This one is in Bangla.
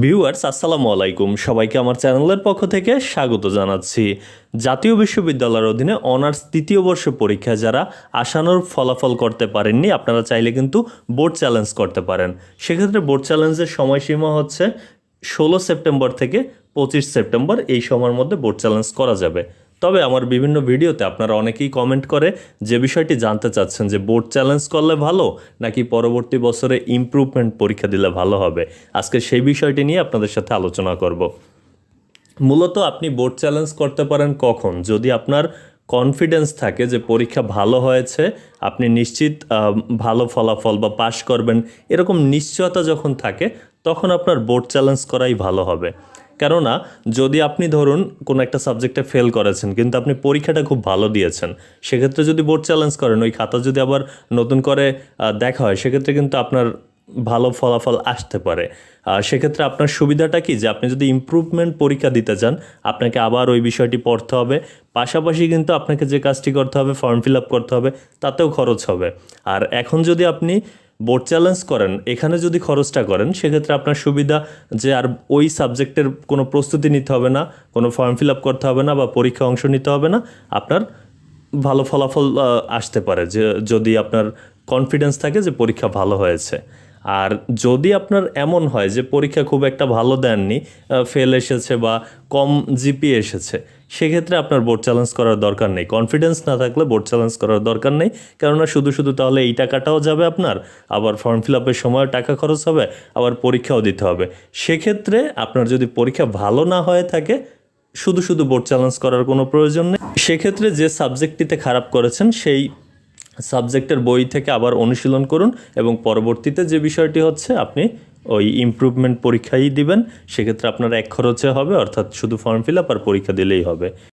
ভিউয়ার্স, আসসালামু আলাইকুম। সবাইকে আমার চ্যানেলের পক্ষ থেকে স্বাগত জানাচ্ছি। জাতীয় বিশ্ববিদ্যালয়ের অধীনে অনার্স তৃতীয় বর্ষ পরীক্ষা যারা আসানোর ফলাফল করতে পারেননি, আপনারা চাইলে কিন্তু বোর্ড চ্যালেঞ্জ করতে পারেন। সেক্ষেত্রে বোর্ড চ্যালেঞ্জের সময়সীমা হচ্ছে ষোলো সেপ্টেম্বর থেকে পঁচিশ সেপ্টেম্বর, এই সময়ের মধ্যে বোর্ড চ্যালেঞ্জ করা যাবে। তবে আমার বিভিন্ন ভিডিওতে আপনারা অনেকেই কমেন্ট করে যে বিষয়টি জানতে চাচ্ছেন যে বোর্ড চ্যালেঞ্জ করলে ভালো নাকি পরবর্তী বছরে ইমপ্রুভমেন্ট পরীক্ষা দিলে ভালো হবে? আজকে সেই বিষয়টি নিয়ে আপনাদের সাথে আলোচনা করব। মূলত আপনি বোর্ড চ্যালেঞ্জ করতে পারেন কখন? যদি আপনার কনফিডেন্স থাকে যে পরীক্ষা ভালো হয়েছে, আপনি নিশ্চিত ভালো ফলাফল বা পাশ করবেন, এরকম নিশ্চয়তা যখন থাকে, তখন আপনার বোর্ড চ্যালেঞ্জ করাই ভালো হবে। কেননা, যদি আপনি ধরুন কোনো একটা সাবজেক্টে ফেল করেছেন, কিন্তু আপনি পরীক্ষাটা খুব ভালো দিয়েছেন, সেক্ষেত্রে যদি বোর্ড চ্যালেঞ্জ করেন, ওই খাতা যদি আবার নতুন করে দেখা হয়, সেক্ষেত্রে কিন্তু আপনার ভালো ফলাফল আসতে পারে। সেক্ষেত্রে আপনার সুবিধাটা কি? যে আপনি যদি ইমপ্রুভমেন্ট পরীক্ষা দিতে চান, আপনাকে আবার ওই বিষয়টি পড়তে হবে। পাশাপাশি কিন্তু আপনাকে যে কাজটি করতে হবে ফর্ম ফিল আপ করতে হবে, তাতেও খরচ হবে। আর এখন যদি আপনি বোর্ড চ্যালেঞ্জ করেন, এখানে যদি খরচটা করেন, সেক্ষেত্রে আপনার সুবিধা যে আর ওই সাবজেক্টের কোনো প্রস্তুতি নিতে হবে না, কোনো ফর্ম ফিল আপ করতে হবে না বা পরীক্ষা অংশ নিতে হবে না, আপনার ভালো ফলাফল আসতে পারে যে যদি আপনার কনফিডেন্স থাকে যে পরীক্ষা ভালো হয়েছে। আর যদি আপনার এমন হয় যে পরীক্ষা খুব একটা ভালো দেননি ফেল এসেছে বা কম জিপি এসেছে সেক্ষেত্রে আপনার বোর্ড চ্যালেঞ্জ করার দরকার নেই। কনফিডেন্স না থাকলে বোর্ড চ্যালেঞ্জ করার দরকার নেই। কেননা শুধু শুধু তাহলে এই টাকাটাও যাবে আপনার, আবার ফর্ম ফিল আপের সময় টাকা খরচ হবে, আবার পরীক্ষাও দিতে হবে। সেক্ষেত্রে আপনার যদি পরীক্ষা ভালো না হয়ে থাকে, শুধু শুধু বোর্ড চ্যালেঞ্জ করার কোনো প্রয়োজন নেই। সেক্ষেত্রে যে সাবজেক্টটিতে খারাপ করেছেন, সেই সাবজেক্টের বই থেকে আবার অনুশীলন করুন এবং পরবর্তীতে যে বিষয়টি হচ্ছে, আপনি ওই ইম্প্রুভমেন্ট পরীক্ষাই দিবেন, সেক্ষেত্রে আপনার এক খরচে হবে, অর্থাৎ শুধু ফর্ম ফিল আপ আর পরীক্ষা দিলেই হবে।